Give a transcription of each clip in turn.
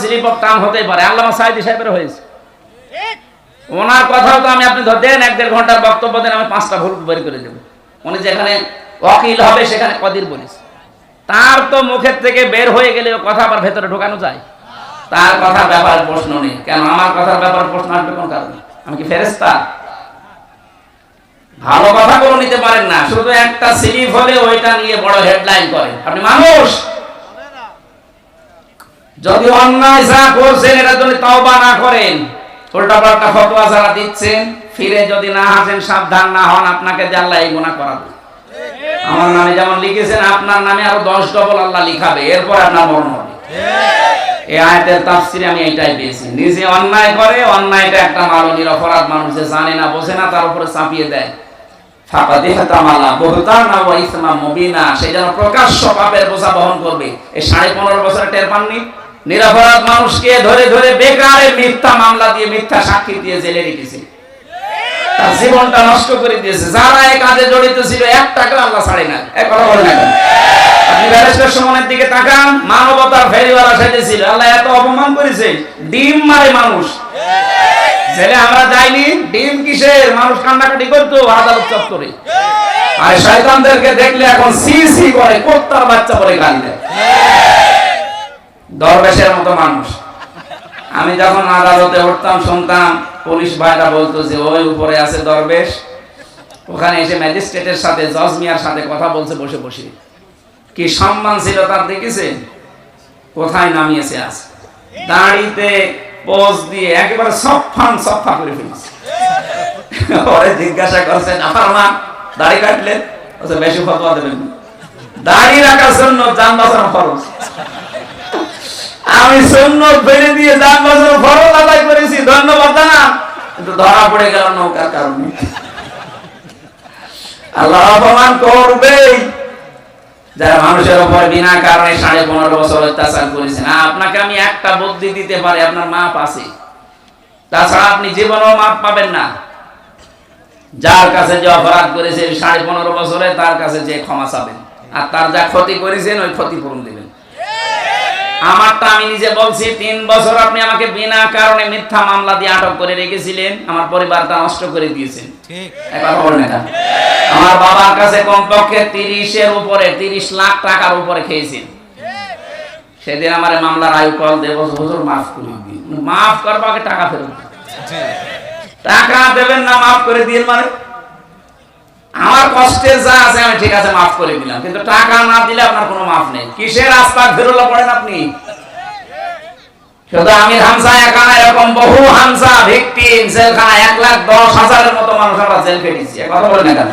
Slip of tongue হতেই পারে। আল্লামা সাহেবের হয়েছে। ওনার কথাও তো আমি আপনি ধর দেন এক দেড় ঘণ্টার বক্তব্য দেন আমি পাঁচটা ভুল বের করে দেবো। উনি যেখানে ওকিল হবে সেখানে কদির বলিস। তার তো মুখের থেকে বের হয়ে গেলে কথা আবার ভেতরে ঢোকানো যায়। তার কথার ব্যাপারে প্রশ্ন নেই। কেন? আমার কথার ব্যাপারে প্রশ্ন আসবে কোন কারণে? আমি কি ফেরেস্তা ভালো কথা করে নিতে পারেন না। শুধু একটা স্লিপ হলে ওইটা নিয়ে বড় হেডলাইন করে। আপনি মানুষ! যদি অন্যায় যা করছেন, এটার জন্য তওবা না করেন উল্টা পাল্টা ফতোয়া যারা দিচ্ছেন, ফিরে যদি না হাসেন সাবধান না হন, আপনাকে যে আল্লাহ এই গুনাহ করাবে আমার নামে যেমন লিখেছেন, আপনার নামে আরও দশ ডবল আল্লাহ লিখাবে, এরপর আপনার মরণ হবে। এই আয়াতের তাফসিরে আমি এটাই পেয়েছি। নিজে অন্যায় করে, অন্যায়টা একটা মাননীয় অপরাধ মানুষ জানে না, বোঝে না, তার উপরে চাপিয়ে দেয়। ফাঁকা দেহে তামালা বহুতার না ওয়া ইসমা মুবিনা, সে যেন প্রকাশ্য পাপের বোঝা বহন করবে। এই সাড়ে পনেরো বছরে টের পাননি? নিরপরাধ মানুষকে ধরে ধরে বেকারে মিথ্যা মামলা দিয়ে মিথ্যা সাক্ষী দিয়ে জেলে রেখেছে। তার জীবনটা নষ্ট করে দিয়েছে। যারা এই কাজে জড়িত ছিল, এক টাকা আল্লাহ ছাড়ে না। এক কথা বলে না আপনি ব্যারিস্টার সুমনের দিকে তাকান, মানবতার ফেরিওয়ালা আল্লাহ এত অপমান করেছে, ডিম মারে মানুষ। জেলে আমরা যাইনি, ডিম কিসের? মানুষ কান্নাকাটি করতো, আদালত চত্বরে। আর শয়তানদেরকে দেখলে এখন সি সি করে, কোত্তার বাচ্চা বলে গান দেয়। দরবেশের মতো মানুষ। আমি যখন আদালতে উঠতাম, শুনতাম, পুলিশ ভাইরা বলতো যে, ওই উপরে আছে দরবেশ। ওখানে এসে ম্যাজিস্ট্রেটের সাথে, জজ মিয়ার সাথে কথা বলছে, বসে বসে। কি সম্মান ছিল তার দেখেছেন কোথায় নামিয়েছে আজ? দাঁড়িতে পোজ দিয়ে একেবারে সফান সফা করে ফেলছে। পরে জিজ্ঞাসা করছেন আমার মা, দাড়ি কাটলেন? বেশি ফতোয়া দেবেন। দাড়ি রাখার জন্য যান বাঁচানো খরচ আমি সুন্নত বেড়ে দিয়ে যান বাঁচানো খরচ আদায় করেছি, ধন্যবাদ না কিন্তু ধরা পড়ে গেল নৌকার কারণে। আল্লাহ অপমান করবেই। যারা মানুষের উপর বিনা কারণে সাড়ে পনেরো বছর অত্যাচার করেছেন আপনাকে আমি একটা বুদ্ধি দিতে পারি, আপনার মাপ আছে। তাছাড়া আপনি জীবনেও মাপ পাবেন না। যার কাছে যে অপরাধ করেছেন সাড়ে পনেরো বছরে, তার কাছে যে ক্ষমা চাবেন। আর তার যা ক্ষতি করেছেন, ওই ক্ষতিপূরণ দেবেন। আমারটা আমি নিজে বলছি তিন বছর আপনি আমাকে বিনা কারণে মিথ্যা মামলা দিয়ে আটক করে রেখেছিলেন আমার পরিবারটা নষ্ট করে দিয়েছেন। একবার বলেন এটা। আমার বাবার কাছে কমপক্ষে তিরিশের উপরে তিরিশ লাখ টাকার উপরে খেয়েছেন। সেদিন আমার মামলার আয়ু কল দেব হুজুর মাফ করে দিন। মাফ করবাকে টাকা ফেরত টাকা দেবেন না মাফ করে দিন মানে? আমার কষ্টে যা আছে আমি ঠিক আছে মাফ করে দিলাম। কিন্তু টাকা না দিলে আপনার কোনো মাফ নেই। কিসের আস্তাক ফেরোলা পড়েন আপনি? শুধু হামসা একা এরকম বহু হামসা জেলখানা, এক লাখ দশ হাজারের মতো মানুষ আমরা জেল কথা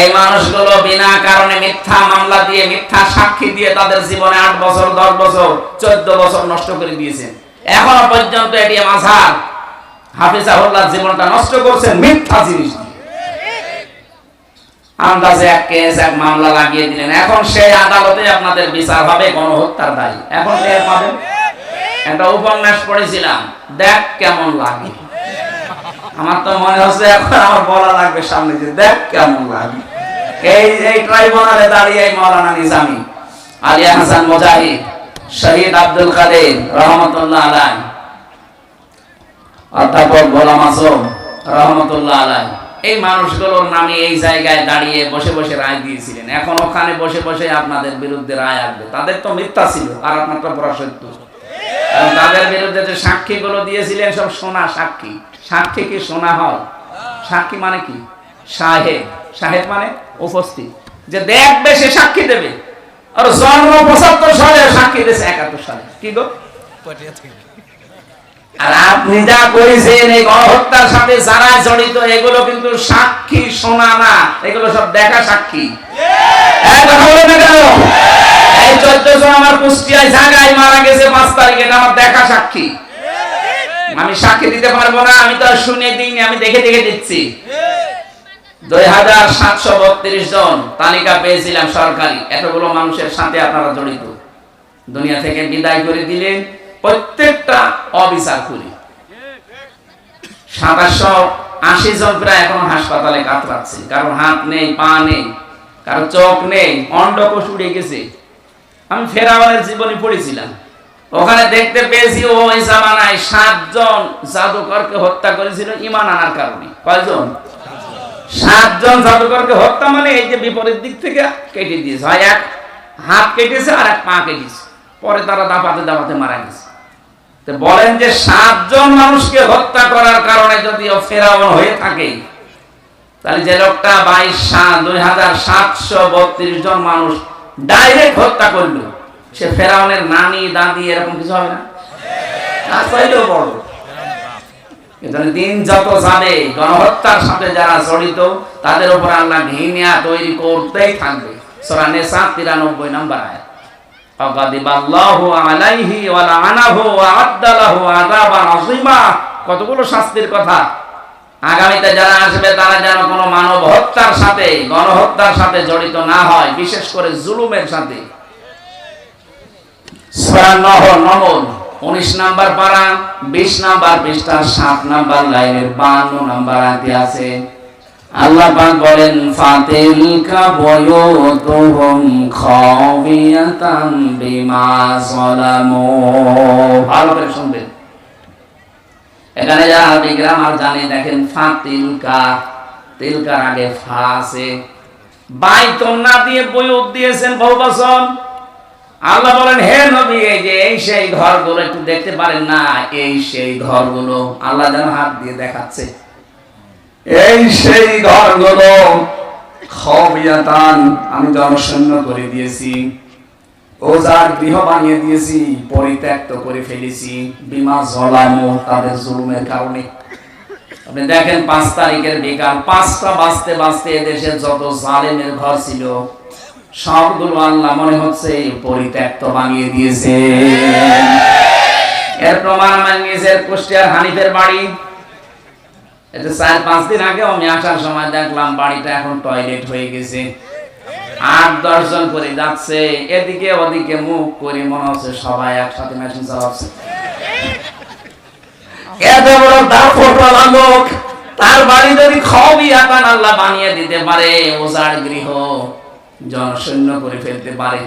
এই মানুষগুলো বিনা কারণে মিথ্যা মামলা দিয়ে, মিথ্যা সাক্ষী দিয়ে তাদের জীবনে আট বছর, দশ বছর, চোদ্দ বছর নষ্ট করে দিয়েছেন এখনও পর্যন্ত এটি মাঝার হাফিজাহুল্লাহ জীবনটা নষ্ট করছেন মিথ্যা জিনিস দিয়ে। আন্দাজে এক কেস এক মামলা লাগিয়ে দিলেন। এখন সেই আদালতে আপনাদের বিচার হবে, গণহত্যার দায়ী। এখন একটা উপন্যাস পড়েছিলাম, দেখ কেমন লাগে। আমার তো মনে হচ্ছে এখন আমার বলা লাগবে সামনে যে দেখ কেমন লাগে। এই এই ট্রাইব্যুনালে দাঁড়িয়ে মৌলানা নিজামি, আলিয়া হাসান মুজাহিদ, শহীদ আব্দুল কাদের, রহমতুল্লাহ আলাই, অধ্যাপক গোলাম আজম, রহমতুল্লাহ আলাই। এই মানুষগুলোর নামে এই জায়গায় দাঁড়িয়ে বসে বসে রায় দিয়েছিলেন। এখন ওখানে বসে বসে আপনাদের বিরুদ্ধে রায় আসবে। তাদের তো মিথ্যা ছিল, আর আপনার তো বড় সত্য। তাদের বিরুদ্ধে যে সাক্ষীগুলো দিয়েছিলেন, সব সোনা সাক্ষী। সাক্ষী কি সোনা হয়? সাক্ষী মানে কি? সাহেব সাহেব মানে উপস্থিত। যে দেখবে, সে সাক্ষী দেবে। আর জন্ম পঁচাত্তর সালে সাক্ষী দিয়েছে একাত্তর সালে। কি গো? আর আপনি যা করেছেন এই গণহত্যার সাথে যারা জড়িত, এগুলো কিন্তু সাক্ষী শোনা না। এগুলো সব দেখা সাক্ষী? এই চোদ্দ জন আমার কুষ্টিয়ায় জায়গায় মারা গেছে পাঁচ তারিখে আমার দেখা সাক্ষী। আমি সাক্ষী দিতে পারব না, আমি তো শুনে দিইনি, আমি দেখে দেখে দিচ্ছি। দুই হাজার সাতশো বত্রিশ জন তালিকা পেয়েছিলাম সরকারি, এতগুলো মানুষের সাথে আপনারা জড়িত। দুনিয়া থেকে বিদায় করে দিলেন প্রত্যেকটা অবিচার করি সাতাশশো আশি জন প্রায় এখনও হাসপাতালে কাতরাচ্ছে। কারও হাত নেই, পা নেই কারও চোখ নেই অন্ডকোষ উড়ে গেছে। আমি ফেরাওয়ালের জীবনী পড়েছিলাম। ওখানে দেখতে পেয়েছি ওই জামানায় সাতজন জাদুকরকে হত্যা করেছিল ইমান আনার কারণে। কয়জন? সাতজন জাদুকরকে হত্যা মানে এই যে বিপরীত দিক থেকে কেটে দিয়েছে। হয় এক হাত কেটেছে আর এক পা কেটেছে। পরে তারা দাপাতে দাপাতে মারা গেছে। বলেন যে সাতজন মানুষকে হত্যা করার কারণে যদি ফেরাউন হয়ে থাকে, তাহলে যে লোকটা বাইশ সাত, দুই হাজার সাতশো বত্রিশ জন মানুষ ডাইরেক্ট হত্যা করল, সে ফেরাউনের নানি, দাদি, এরকম কিছু হবে না? দিন যত যাবে, গণহত্যার সাথে যারা জড়িত, তাদের উপর আল্লাহ ঘৃণা তৈরি করতেই থাকবে। সূরা নিসা 93 নম্বর আয়াত। কতগুলো শাস্তির কথা। আগামীতে যারা আসবে, তারা যেন কোনো মানব হত্যার সাথে, গণহত্যার সাথে জড়িত না হয়, বিশেষ করে জুলুমের সাথে। উনিশ নাম্বার পারা, বিশ নাম্বার পৃষ্ঠা সাত নাম্বার লাইনের বান্ন নাম্বার আছে আল্লাহ পাক বলেন, ফাতিলকা বুয়ুতুহুম খাওয়িয়াতাম বিমা যালামু। ভালো করে শুনবেন। এখানে যারা আরবি গ্রামার জানে, দেখেন, ফাতিলকা তিলকার আগে ফা আছে। বাইতুন না দিয়ে বয়ুত দিয়েছেন বহুবচন আল্লাহ বলেন, হে নবী, এই যে, এই সেই ঘরগুলো একটু দেখতে পারেন না, এই সেই ঘরগুলো। আল্লাহ যেন হাত দিয়ে দেখাচ্ছে। এই সেই ঘরগুলো খবিয়াতান আমি জনশূন্য করে দিয়েছি। ওজার গৃহ বানিয়ে দিয়েছি, পরিত্যক্ত করে ফেলেছি। বিমা জলামো তাদের জুলুমের কারণে। আপনি দেখেন পাঁচ তারিখের বিকাল পাঁচটা বাঁচতে বাঁচতে এদেশে যত জালেমের ঘর ছিল, সবগুলো আল্লাহ মনে হচ্ছে পরিত্যক্ত বানিয়ে দিয়েছে। এর প্রমাণ নিজের কুষ্টিয়ার হানিফের বাড়ি। চার পাঁচ দিন আমি আসার সময় দেখলাম বাড়িটা এখন টয়লেট হয়ে গেছে। আট করে যাচ্ছে। এদিকে ওদিকে মুখ করে মনে হচ্ছে সবাই একসাথে মেশিন চালাচ্ছে। এত বড় তার বাড়ি যদি খবই আল্লাহ বানিয়ে দিতে পারে গৃহ জনশূন্য করে ফেলতে পারে।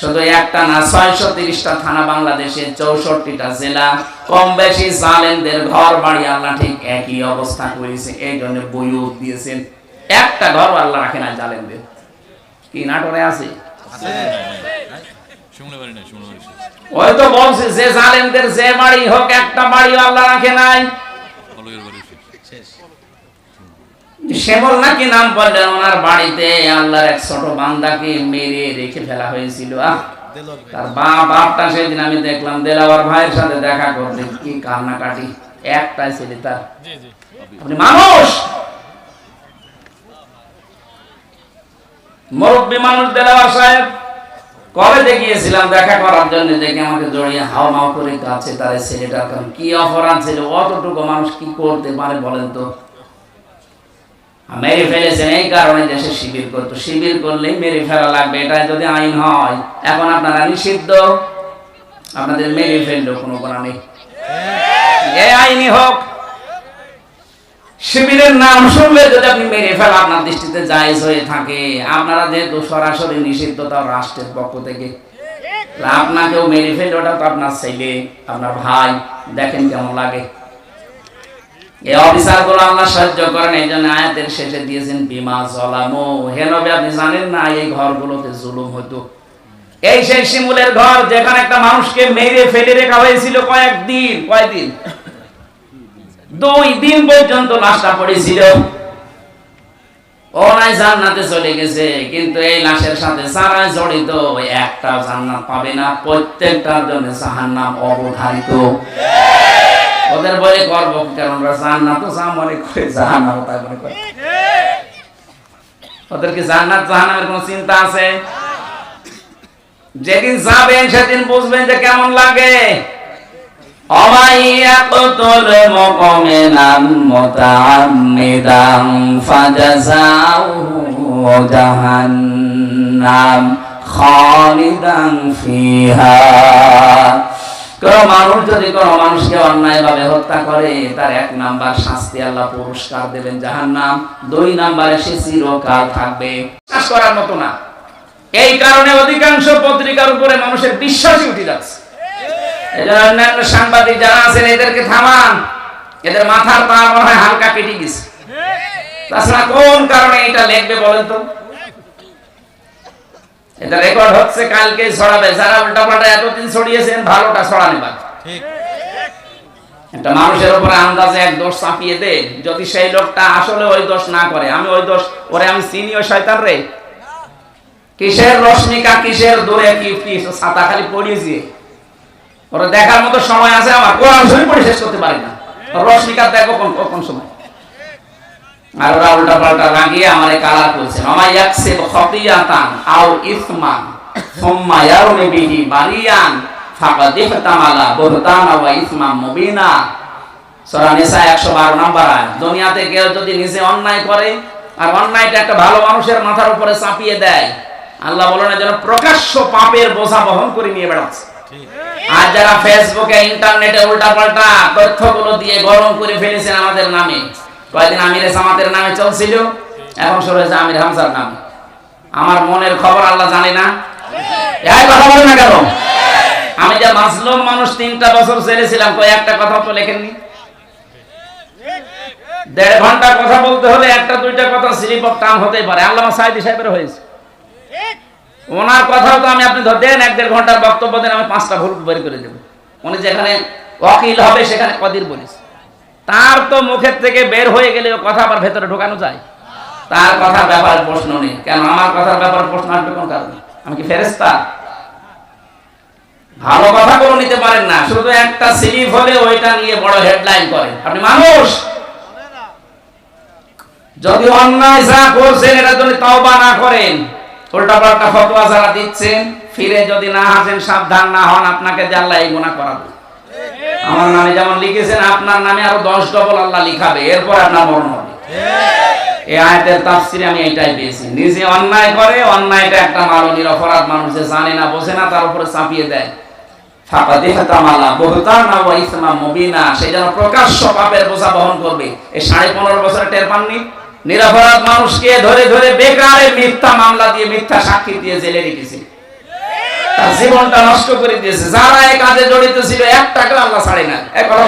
শুধু একটা না ছয়শো তিরিশটা থানা বাংলাদেশে চৌষট্টিটা জেলা। কম বেশি জালেনদের ঘর বাড়ি আল্লাহ ঠিক একই অবস্থা করেছে এই জন্য বইও দিয়েছেন। একটা ঘর আল্লাহ রাখে না জালেনদের কি নাটরে আছে? ওই তো বলছে যে জালেনদের যে বাড়ি হোক একটা বাড়ি আল্লাহ রাখে নাই অলগের বাড়ি শেষ শ্যামল নাকি নাম বললেন ওনার বাড়িতে আল্লাহর এক ছোট বান্দাকে মেরে রেখে ফেলা হয়েছিল। আহ তার বাপ বাপটা সেদিন আমি দেখলাম দেলাওয়ার ভাইয়ের সাথে দেখা করতে। কি কান্নাকাটি একটাই ছেলে তার। আপনি মানুষ! মুরব্বী মানুষ দেলাওয়ার সাহেব কলেজে গিয়েছিলাম দেখা করার জন্য দেখে আমাকে জড়িয়ে হাও মাও করে কাছে তার ছেলেটার কারণ। কি অপরাধ ছিল অতটুকু মানুষ কি করতে পারে বলেন তো? মেরে ফেলেছেন এই কারণে দেশে শিবির করতো। শিবির করলেই মেরে ফেলা লাগবে এটা যদি আইন হয় এখন আপনারা নিষিদ্ধ। আপনাদের মেরে ফেলল কোনো কোনা নেই। এই আইনি হোক। শিবিরের নাম শুনলে যদি আপনি মেরে ফেলা আপনার দৃষ্টিতে জায়েজ হয়ে থাকে। আপনারা যেহেতু সরাসরি নিষিদ্ধ তাও রাষ্ট্রের পক্ষ থেকে। আপনাকেও মেরে ফেললে ওটা তো আপনার ছেলে আপনার ভাই। দেখেন কেমন লাগে। এই আল্লাহ করেন, এই জন্য আয়াতের শেষে দিয়েছেন, বিমা জলামো। হে নবী, আপনি জানেন না এই ঘরগুলোতে জুলুম হতো এই সেই শিমুলের ঘর যেখানে একটা মানুষকে মেরে ফেলে রেখা হয়েছিল কয়েকদিন কয়েকদিন দুই দিন পর্যন্ত লাশটা পড়েছিল। ও জান্নাতে চলে গেছে, কিন্তু এই লাশের সাথে জড়িত একটা জান্নাত পাবে না, প্রত্যেকটার জন্য জাহান্নাম অবধারিত। ওদের বলে করব কারণ ওরা জান্নাত তো যা মনে করে জাহান্নাম তাই মনে করে। ওদেরকে জান্নাত, জাহান্নামের কোনো চিন্তা আছে? যেদিন যাবেন, সেদিন বুঝবেন যে কেমন লাগে। জাহান্নাম ফিহা। কোন মানুষ যদি কোন মানুষকে অন্যায় ভাবে হত্যা করে, তার এক নাম্বার শাস্তি আল্লাহ পুরস্কার দেবেন জাহান্নাম। দুই নাম্বারে সে চিরকাল থাকবে। বিশ্বাস করার মতো না। এই কারণে অধিকাংশ পত্রিকার উপরে মানুষের বিশ্বাসই উঠে যাচ্ছে। অন্যান্য সাংবাদিক যারা আছেন, এদেরকে থামান। এদের মাথার তার মনে হয় হালকা কেটে গেছে। তাছাড়া কোন কারণে এটা লিখবে বলেন তো? এটা রেকর্ড হচ্ছে কালকে ছড়াবে। যারা উল্টা পাল্টা এতদিন ছড়িয়েছেন ভালোটা ছড়ানে বাদ ঠিক। একটা মানুষের উপরে আন্দাজে এক দোষ চাপিয়ে দে। যদি সেই লোকটা আসলে ওই দোষ না করে আমি ওই দোষ ওরে আমি চিনি ওই শয়তান রে। কিসের রশ্মিকা কিসের দূরে কি কি ছাতা খালি পড়িয়েছি? ওরা দেখার মতো সময় আছে আমার। কোরআন শরীফ পড়ে শেষ করতে পারি না। রশ্মিকা দেখো কোন কোন সময়। আর ওরা উল্টা পাল্টা কালার করছে। আমার ইয়াকসে খতিয়াতান আও ইসমান বিহি বারিয়ান ইসমান মুবিনা। সূরা নিসা 112 নম্বর দুনিয়াতে কেউ যদি নিজে অন্যায় করে, আর অন্যায়টা একটা ভালো মানুষের মাথার উপরে চাপিয়ে দেয়, আল্লাহ বলেন যেন প্রকাশ্য পাপের বোঝা বহন করে নিয়ে বেড়াচ্ছে। আর যারা ফেসবুকে, ইন্টারনেটে উল্টাপাল্টা তথ্যগুলো দিয়ে গরম করে ফেলেছেন আমাদের নামে কয়েকদিন আমিরে জামাতের নামে চলছিল এখন শুরু হয়েছে আমির হামজার নামে। আমার মনের খবর আল্লাহ জানে না। এই কথা বলে না কেন? আমি যে মাসলুম মানুষ তিনটা বছর ছেড়েছিলাম কই একটা কথা তো লেখেননি? দেড় ঘণ্টা কথা বলতে হলে একটা দুইটা কথা স্লিপ অফ টান হতেই পারে। আল্লাহ সাইদি সাহেবের হয়েছে। ওনার কথাও তো আমি আপনি ধর দেন এক দেড় ঘণ্টার বক্তব্য দেন আমি পাঁচটা ভুল বের করে দেবো। উনি যেখানে ওকিল হবে সেখানে কদির বলিস তার তো মুখের থেকে বের হয়ে গেলে কথা আবার ভেতরে ঢোকানো যায়। তার কথার ব্যাপারে প্রশ্ন নেই। কেন? আমার কথার ব্যাপারে প্রশ্ন আসবে কোন কারণে? আমি কি ফেরেস্তা ভালো কথা করে নিতে পারেন না। শুধু একটা স্লিপ হলে ওইটা নিয়ে বড় হেডলাইন করেন আপনি মানুষ! যদি অন্যায় যা করছেন এটা যদি তওবা না করেন উল্টা পাল্টা ফতোয়া যারা দিচ্ছেন, ফিরে যদি না হাসেন সাবধান না হন, আপনাকে আল্লাহ এই গুনাহ করাবে। আমার নামে যেমন লিখেছেন আপনার নামে আরও দশ ডবল আল্লাহ লিখাবে এরপর আপনার মরণ হবে। এই আয়াতের তাফসিরে আমি এটাই পেয়েছি। নিজে অন্যায় করে অন্যায়টা একটা মাননীয় অপরাধ মানুষ যে জানে না বোঝে না তার উপরে চাপিয়ে দেয়। সে যেন প্রকাশ্য পাপের বোঝা বহন করবে। এই সাড়ে পনেরো বছরে টের পাননি? নিরপরাধ মানুষকে ধরে ধরে বেকারে মিথ্যা মামলা দিয়ে মিথ্যা সাক্ষী দিয়ে জেলে রেখেছে। তার জীবনটা নষ্ট করে দিয়েছে। যারা এই কাজে জড়িত ছিল এক টাকা আল্লাহ ছাড়ে না এক কথা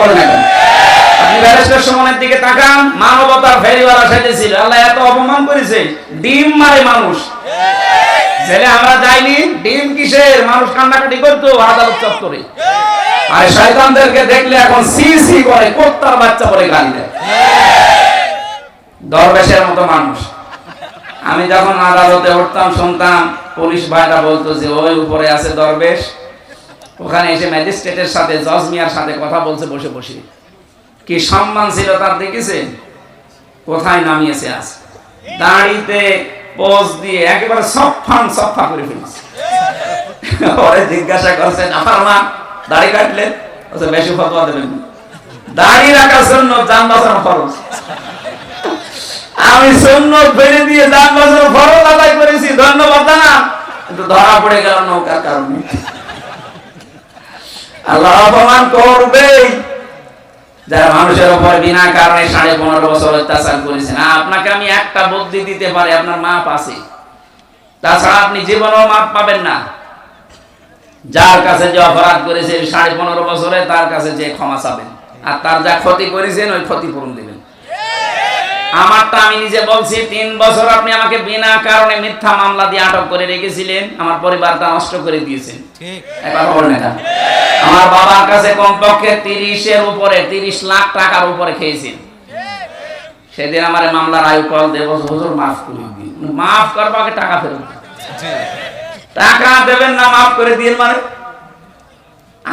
কান্নাকাটি করতো, আদালত আর দেখলে এখন করে বাচ্চা দরবেশের মতো মানুষ। আমি যখন আদালতে উঠতাম, শুনতাম পুলিশ ভাইরা বলতো যে, ওই উপরে আছে দরবেশ। ওখানে এসে ম্যাজিস্ট্রেটের সাথে জজ মিয়ার সাথে কথা বলছে, বসে বসে। কি সম্মান ছিল তার, দেখেছেন? কোথায় নামিয়েছে আজ? দাড়িতে পোজ দিয়ে একেবারে সফান সফা করে ফেলছে। পরে জিজ্ঞাসা করছেন আমার মা, দাড়ি কাটলেন? বেশি ফতোয়া দেবেন না। দাড়ি রাখার জন্য যান বাঁচানো খরচ। আমি সুন্নত ফেলে দিয়ে যান বাঁচানো খরচ আদায় করেছি, ধন্যবাদ না কিন্তু ধরা পড়ে গেল নৌকার কারণে। আল্লাহ অপমান করবেই। যারা মানুষের উপর বিনা কারণে সাড়ে পনেরো বছর অত্যাচার করেছেন আপনাকে আমি একটা বুদ্ধি দিতে পারি, আপনার মাপ আছে। তাছাড়া আপনি জীবনেও মাপ পাবেন না। যার কাছে যে অপরাধ করেছে, সাড়ে পনেরো বছরে তার কাছে যে ক্ষমা চাবেন। আর তার যা ক্ষতি করেছেন, ওই ক্ষতিপূরণ দেবেন। আমারটা আমি নিজে বলছি তিন বছর আপনি আমাকে বিনা কারণে মিথ্যা মামলা দিয়ে আটক করে রেখেছিলেন আমার পরিবারটা নষ্ট করে দিয়েছেন একবার বলেন এটা। আমার বাবার কাছে কমপক্ষে তিরিশের উপরে তিরিশ লাখ টাকার উপরে খেয়েছেন সেদিন আমার মামলার আয়ু কল দেব হুজুর মাফ করে দিন। মাফ করবাকে টাকা ফেরত টাকা দেবেন না মাফ করে দিন মানে?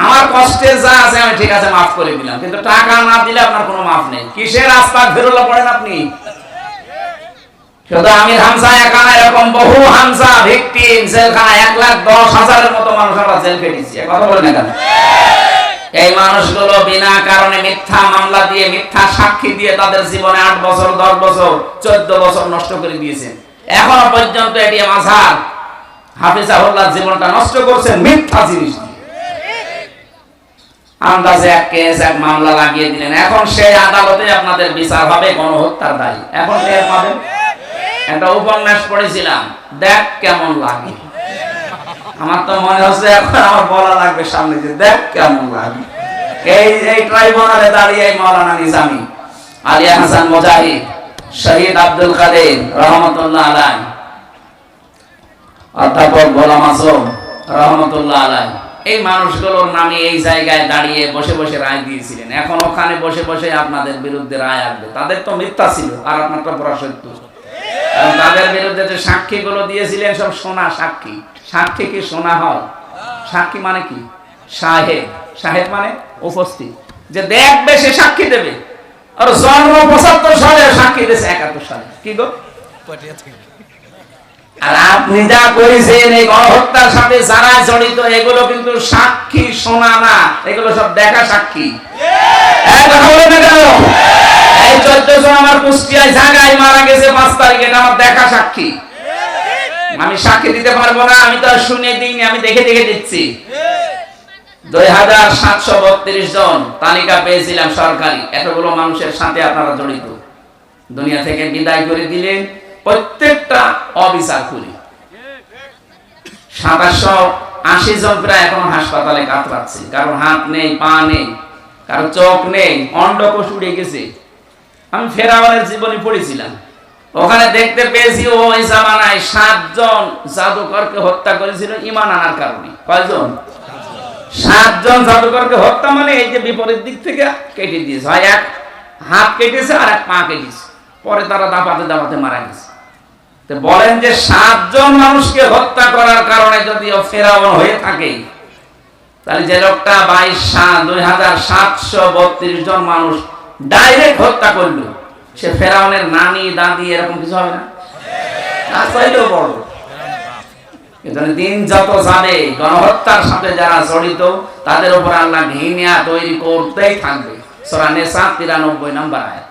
আমার কষ্টে যা আছে আমি ঠিক আছে মাফ করে দিলাম। কিন্তু টাকা না দিলে আপনার কোনো মাফ নেই। কিসের আস্তাক ফেরোলা পড়েন আপনি? শুধু আমির হামসা এরকম বহু হামসা জেলখানা, এক লাখ দশ হাজারের মতো মানুষ আমরা জেল কথা বলে না কেন? এই মানুষগুলো বিনা কারণে মিথ্যা মামলা দিয়ে, মিথ্যা সাক্ষী দিয়ে তাদের জীবনে আট বছর, দশ বছর, চোদ্দ বছর নষ্ট করে দিয়েছেন। এখনও পর্যন্ত এটি মাঝার হাফিজাহুল্লাহ জীবনটা নষ্ট করছেন মিথ্যা জিনিস আন্দাজে এক কেস এক মামলা লাগিয়ে দিলেন। এখন সেই আদালতে আপনাদের বিচার হবে, গণহত্যার দায়ী। এখন টের পাবেন একটা উপন্যাস পড়েছিলাম, দেখ কেমন লাগে। আমার তো মনে হচ্ছে এখন আমার বলা লাগবে সামনে যে দেখ কেমন লাগে। এই এই ট্রাইব্যুনালে দাঁড়িয়ে মৌলানা নিজামী, আলিয়া হাসান মুজাহিদ, শহীদ আব্দুল কাদের, রহমতুল্লাহ আলাই, অধ্যাপক গোলাম আজম, রহমতুল্লাহ আলাই। এই মানুষগুলোর নামে এই জায়গায় দাঁড়িয়ে বসে বসে রায় দিয়েছিলেন। এখন ওখানে বসে বসে আপনাদের বিরুদ্ধে রায় আসবে। তাদের তো মিথ্যা ছিল, আর আপনার তো পুরা সত্য। তাদের বিরুদ্ধে যে সাক্ষীগুলো দিয়েছিলেন সব সোনা সাক্ষী। সাক্ষী কি সোনা হয়? সাক্ষী মানে কি? সাহেব সাহেব মানে উপস্থিত। যে দেখবে সে সাক্ষী দেবে। আর জন্ম পঁচাত্তর সালে সাক্ষী দিয়েছে একাত্তর সালে। কি গো? আর আপনি যা করেছেন এই গণহত্যার সাথে যারা জড়িত, এগুলো কিন্তু সাক্ষী শোনা না। এগুলো সব দেখা সাক্ষী। এই কথা বলে না কেন? এই চোদ্দ আমার কুষ্টিয়ায় জায়গায় মারা গেছে পাঁচ তারিখে, এটা আমার দেখা সাক্ষী। আমি সাক্ষী দিতে পারব না, আমি তো শুনে দিইনি, আমি দেখে দেখে দিচ্ছি। দুই হাজার সাতশো বত্রিশ জন তালিকা পেয়েছিলাম সরকারি, এতগুলো মানুষের সাথে আপনারা জড়িত। দুনিয়া থেকে বিদায় করে দিলেন প্রত্যেকটা অবিচার করি সাতাশশো আশি জন এখনও হাসপাতালে কাতরাচ্ছে। হাত নেই, পা নেই, কারও চোখ নেই অন্ডকোষ উড়ে গেছে। আমি ফেরাওয়ালের জীবনী পড়েছিলাম। ওখানে দেখতে পেয়েছি জামানায় সাতজন জাদুকরকে হত্যা করেছিল ইমান আনার কারণে। কয়জন? সাতজন জাদুকরকে হত্যা মানে এই যে বিপরীত দিক থেকে কেটে দিয়েছে। হয় এক হাত কেটেছে আর এক পা কেটেছে। পরে তারা দাপাতে দাপাতে মারা গেছে। বলেন যে সাতজন মানুষকে হত্যা করার কারণে যদি ফেরাউন হয়ে থাকে, তাহলে যে লোকটা বাইশ সাত, দুই হাজার সাতশো বত্রিশ জন মানুষ ডাইরেক্ট হত্যা করল, সে ফেরাউনের নানি, দাদি, এরকম কিছু হবে না? দিন যত যাবে, গণহত্যার সাথে যারা জড়িত, তাদের উপর আল্লাহ ঘৃণা তৈরি করতেই থাকবে। সূরা নিসা 93 নম্বর আয়াত।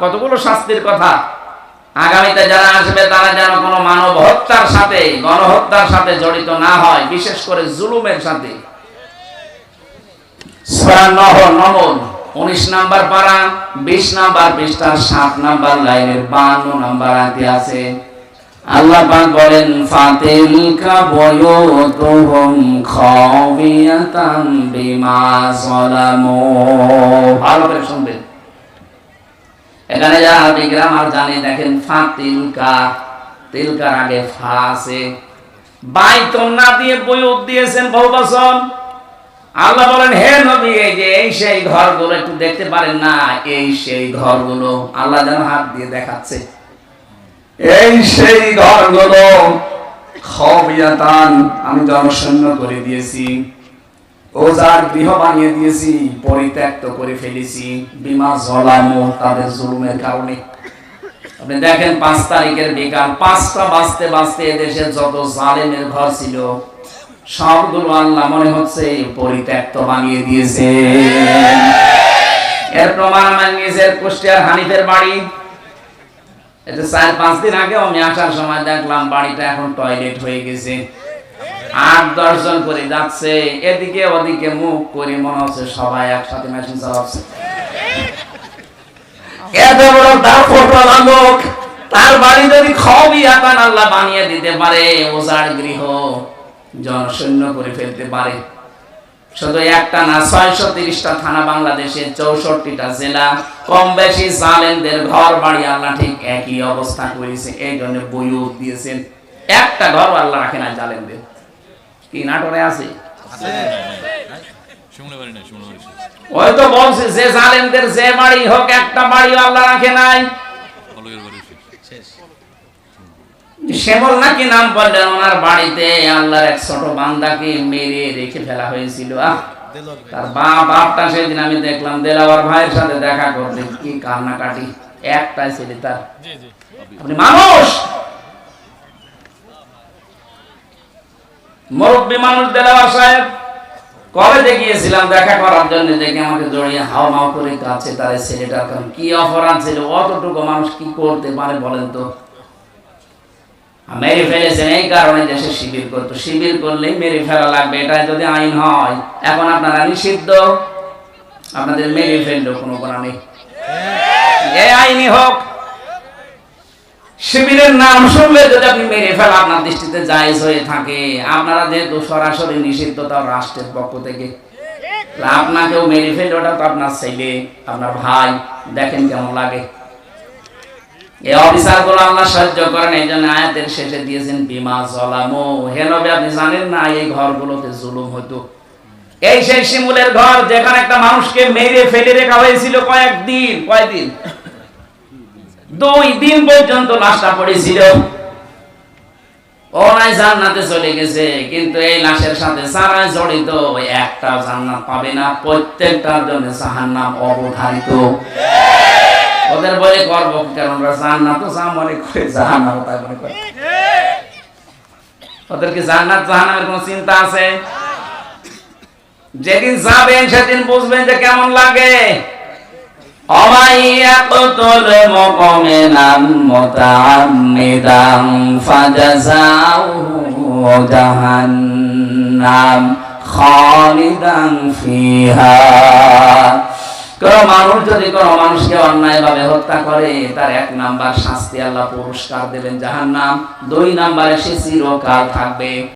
কতগুলো শাস্তির কথা। আগামীতে যারা আসবে, তারা যেন কোনো মানব হত্যার সাথে, গণহত্যার সাথে জড়িত না হয়, বিশেষ করে জুলুমের সাথে। উনিশ নাম্বার পারা, বিশ নাম্বার পৃষ্ঠার সাত নাম্বার লাইনের বান্ন নাম্বার আছে। আল্লাহ পাক বলেন, ফাতিলকা বুয়ুতুহুম খাওয়িয়াতান বিমা যালামু। ভালো করে শুনবেন। এখানে যারা আরবি গ্রামার জানে, দেখেন, ফাতিলকা তিলকার আগে ফা আছে। বাইতুন না দিয়ে বয়ুত দিয়েছেন বহুবচন আল্লাহ বলেন, হে নবী, এই যে, এই সেই ঘরগুলো একটু দেখতে পারেন না, এই সেই ঘরগুলো। আল্লাহ যেন হাত দিয়ে দেখাচ্ছে। এই সেই ঘরগুলো খবিয়াতান আমি জনশূন্য করে দিয়েছি। ওজার গৃহ বানিয়ে দিয়েছি, পরিত্যক্ত করে ফেলেছি। বিমা জলামো, তাদের জুলুমের কারণে। আপনি দেখেন পাঁচ তারিখের বিকাল, পাঁচটা বাজতে এদেশে যত জালেমের ঘর ছিল, সবগুলো আল্লাহ মনে হচ্ছে পরিত্যক্ত বানিয়ে দিয়েছে। এর প্রমাণ নিজের কুষ্টিয়ার হানিফের বাড়ি। চার পাঁচ দিন আমি আসার সময় দেখলাম বাড়িটা এখন টয়লেট হয়ে গেছে। আট, দশ জন করে যাচ্ছে। এদিকে ওদিকে মুখ করে মনে হচ্ছে সবাই একসাথে মেশিন চালাচ্ছে। এত বড় তার বাড়ি যদি খবই আল্লাহ বানিয়ে দিতে পারে, ওজার গৃহ জনশূন্য করে ফেলতে পারে। শুধু একটা না ছয়শো তিরিশটা থানা বাংলাদেশে চৌষট্টিটা জেলা। কম বেশি জালেনদের ঘর বাড়ি আল্লাহ ঠিক একই অবস্থা করেছে এই জন্য বইও দিয়েছেন। একটা ঘর আল্লাহ রাখে না জালেনদের কি নাটরে আছে? ওই তো বলছে যে জালেনদের যে বাড়ি হোক একটা বাড়ি আল্লাহ রাখে নাই অলগের বাড়ি শেষ শ্যামল নাকি নাম বললেন ওনার বাড়িতে আল্লাহর এক ছোট বান্দাকে মেরে রেখে ফেলা হয়েছিল। আহ, তার বাপ বাপটা সেদিন আমি দেখলাম দেলাওয়ার ভাইয়ের সাথে দেখা করতে। কি কান্নাকাটি একটাই ছেলে তার। আপনি মানুষ! মুরব্বী মানুষ দেলাওয়ার সাহেব কলেজে গিয়েছিলাম দেখা করার জন্য দেখে আমাকে জড়িয়ে হাও মাও করে কাছে তার ছেলেটার কারণ। কি অপরাধ ছিল অতটুকু মানুষ কি করতে পারে বলেন তো? মেরে ফেলেছেন এই কারণে দেশে শিবির করতো। শিবির করলেই মেরে ফেলা লাগবে এটা যদি আইন হয় এখন আপনারা নিষিদ্ধ। আপনাদের মেরে ফেলল কোনো কোরআনে এই আইনই হোক। শিবিরের নাম শুনলে যদি আপনি মেরে ফেলা আপনার দৃষ্টিতে জায়েজ হয়ে থাকে। আপনারা যেহেতু সরাসরি নিষিদ্ধ তাও রাষ্ট্রের পক্ষ থেকে। আপনাকেও মেরে ফেলে ওটা তো আপনার ছেলে আপনার ভাই। দেখেন কেমন লাগে। এই অফিসারগুলো আল্লাহ সহ্য করেন, এই জন্য আয়াতের শেষে দিয়েছেন, বিমা হে নবী, আপনি জানেন না এই ঘরগুলোতে জুলুম হতো এই সেই শিমুলের ঘর যেখানে একটা মানুষকে মেরে ফেলে রেখা হয়েছিল কয়েকদিন কয়েকদিন দুই দিন পর্যন্ত লাশটা পড়েছিল। ও নাই জান্নাতে চলে গেছে, কিন্তু এই লাশের সাথে সারা জড়িত একটা জান্নাত পাবে না, প্রত্যেকটার জন্য জাহান্নাম অবধারিত। ওদের বলে গর্ব কেন আমরা জান্নাত তো যা মনে করে জাহান্নাম তাই মনে করে। ওদের কি জান্নাত, জাহান্নামের কোনো চিন্তা আছে? যেদিন যাবেন, সেদিন বুঝবেন যে কেমন লাগে। জাহান্নাম খালিদান ফিহা। কোন মানুষ যদি কোনো মানুষকে অন্যায় ভাবে হত্যা করে, তার এক নাম্বার শাস্তি আল্লাহ পুরস্কার দেবেন জাহান্নাম। দুই নাম্বারে সে চিরকাল থাকবে।